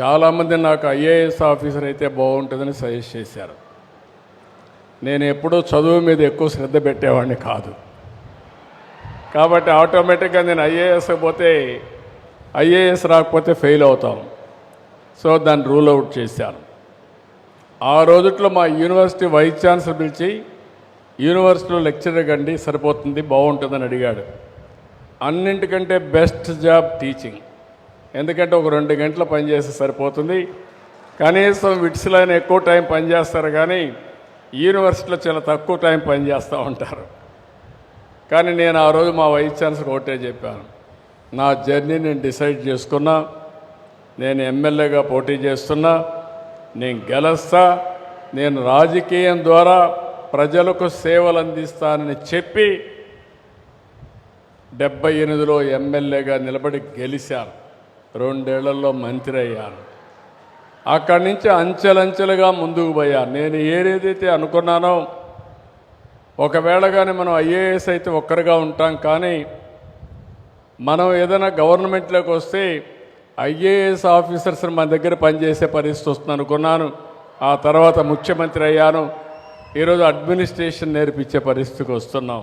చాలామంది నాకు IAS officer అయితే బాగుంటుందని సజెస్ట్ చేశారు. నేను ఎప్పుడూ చదువు మీద ఎక్కువ శ్రద్ధ పెట్టేవాడిని కాదు. కాబట్టి ఆటోమేటిక్గా నేను ఐఏఎస్ పోతే ఐఏఎస్ రాకపోతే ఫెయిల్ అవుతాం. సో దాన్ని రూల్ అవుట్ చేశాను. ఆ రోజుట్లో మా యూనివర్సిటీ వైస్ ఛాన్సలర్ పిలిచి యూనివర్సిటీలో లెక్చరర్ కండి సరిపోతుంది బాగుంటుందని అడిగాడు. అన్నింటికంటే బెస్ట్ జాబ్ టీచింగ్. ఎందుకంటే ఒక రెండు గంటలు పనిచేస్తే సరిపోతుంది. కనీసం విట్స్లో ఎక్కువ టైం పనిచేస్తారు కానీ యూనివర్సిటీలో చాలా తక్కువ టైం పనిచేస్తూ ఉంటారు. కానీ నేను ఆ రోజు మా వైస్ ఛాన్సలర్ ఒకటే చెప్పాను. నా జర్నీ నేను డిసైడ్ చేసుకున్నా నేను ఎమ్మెల్యేగా పోటీ చేస్తున్నా నేను గెలుస్తా నేను రాజకీయం ద్వారా ప్రజలకు సేవలు అందిస్తానని చెప్పి డెబ్బై ఎనిమిదిలో ఎమ్మెల్యేగా నిలబడి గెలిచాను రెండేళ్ళలో మంత్రి అయ్యాను. అక్కడి నుంచి అంచెలంచెలుగా ముందుకు పోయాను. నేను ఏదేదైతే అనుకున్నానో ఒకవేళ కానీ మనం ఐఏఎస్ అయితే ఒక్కరిగా ఉంటాం కానీ మనం ఏదైనా గవర్నమెంట్లోకి వస్తే ఐఏఎస్ ఆఫీసర్స్ మన దగ్గర పనిచేసే పరిస్థితి వస్తుంది అనుకున్నాను. ఆ తర్వాత ముఖ్యమంత్రి అయ్యాను. ఈరోజు అడ్మినిస్ట్రేషన్ నేర్పించే పరిస్థితికి వస్తున్నాం.